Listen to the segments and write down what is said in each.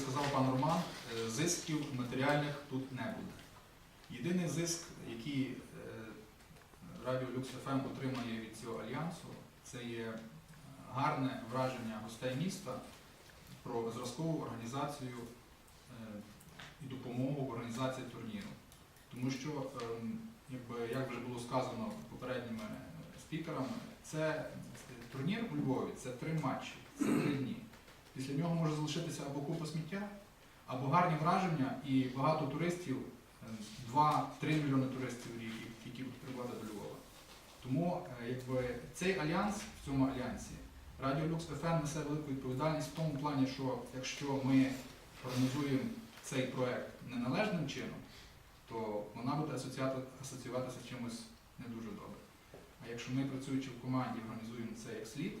сказав пан Роман, е, зисків матеріальних тут не буде. Єдиний зиск, який е, Радіо Люкс ФМ отримає від цього альянсу, це є е, гарне враження гостей міста про зразкову організацію і допомогу в організації турніру. Тому що, ем, як вже було сказано попередніми спікерами, це турнір у Львові це три матчі, це три дні. Після нього може залишитися або купа сміття, або гарні враження і багато туристів, е, 2-3 мільйони туристів в рік, які будуть до Львова. Тому е, якби, цей альянс в цьому альянсі Радіо Люкс ФМ несе велику відповідальність в тому плані, що якщо ми організуємо цей проект неналежним чином, то вона буде асоціюватися чимось не дуже добре. А якщо ми, працюючи в команді, організуємо це як слід,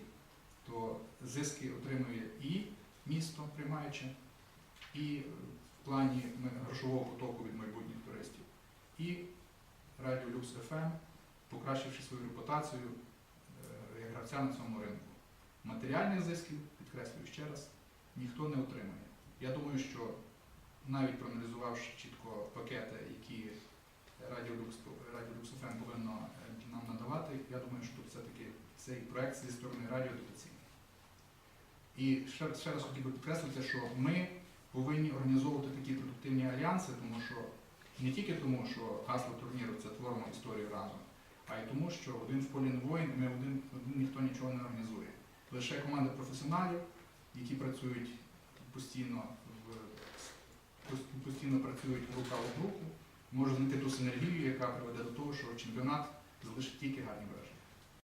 то зиски отримує і місто приймаюче, і в плані грошового потоку від майбутніх туристів, і Радіо Люкс ФМ, покращивши свою репутацію е, як гравця на цьому ринку. Матеріальних зисків, підкреслюю ще раз, ніхто не отримує. Я думаю, що навіть проаналізувавши чітко пакети, які Радіо Люкс, Радіо Люкс ФМ повинно е, нам надавати, я думаю, що тут все-таки цей проект зі сторони радіо дотаційний. І ще, ще раз хотів би підкреслити, що ми повинні організовувати такі продуктивні альянси, тому що не тільки тому, що гасло турніру це творимо історію разом, а й тому, що один в полі не воїн, ми один, один ніхто нічого не організує. Лише команда професіоналів, які працюють постійно в пос- постійно працюють рука об руку, можуть знайти ту синергію, яка приведе до того, що чемпіонат залишить тільки гарні враження.